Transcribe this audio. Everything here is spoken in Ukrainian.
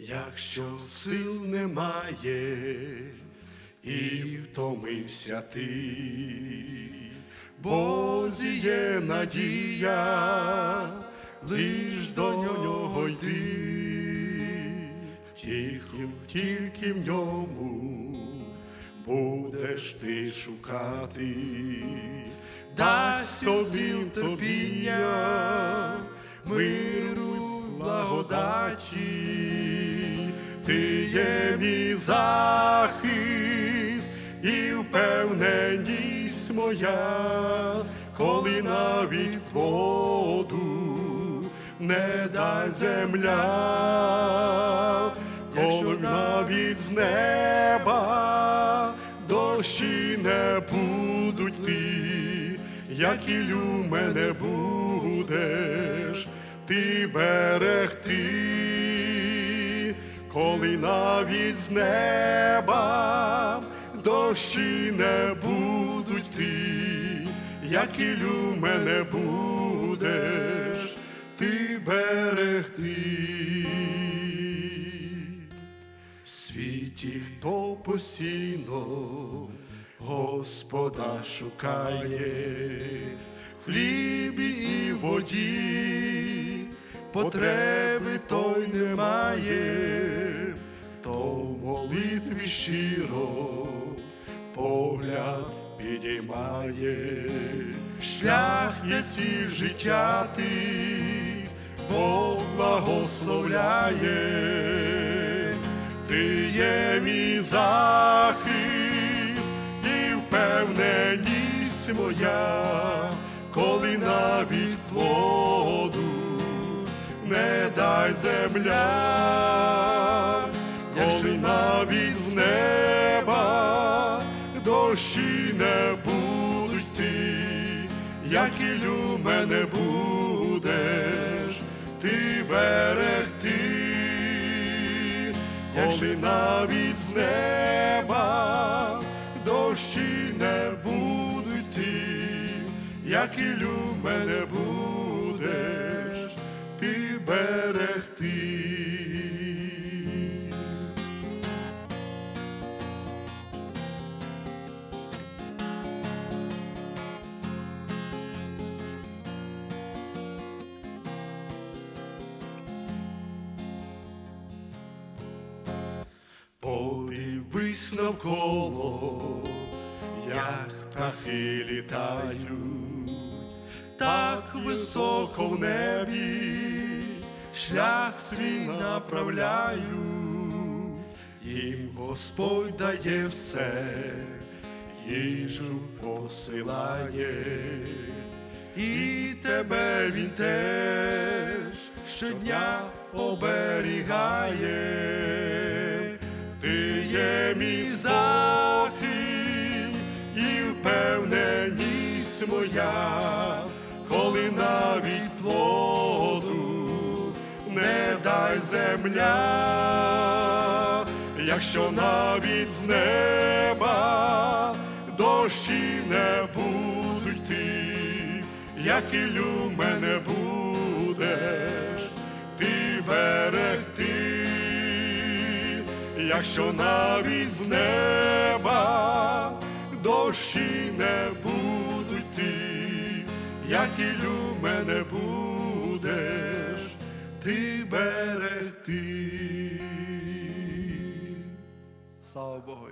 Якщо сил немає і втомився ти, Бозі є надія, лиш до нього йди, тільки, тільки в ньому будеш ти шукати, дасть тобі терпіння, миру, благодаті, ти є мій захист і впевненість моя, коли навіть плоду не дай земля, коли навіть з неба дощі не будуть ти, як і лю мене будеш ти берегти, коли навіть з неба дощі не будуть ти, як і мене будеш ти берегти. В світі, хто постійно Господа шукає, в хлібі і воді, потреби той немає, щиро погляд підіймає, шлях є ціль життя тих, Бог благословляє, ти є мій захист і впевненість моя, коли навіть плоду не дай земля, навіть з неба дощі не будуть ти, як і лю мене будеш ти берегти, коли навіть з неба дощі не будуть ти, як і лю мене будеш ти берегти. Подивись навколо, як птахи літають, так високо в небі, шлях свій направляють, їм Господь дає все, їжу посилає, і тебе він теж щодня оберігає. Ти є мій захист і впевненість моя, коли навіть плоду не дай земля, якщо навіть з неба дощі не будуть ти, як і мене будеш якщо навіть з неба дощі не будуть ти, як і мене будеш ти берегти. Слава Богу.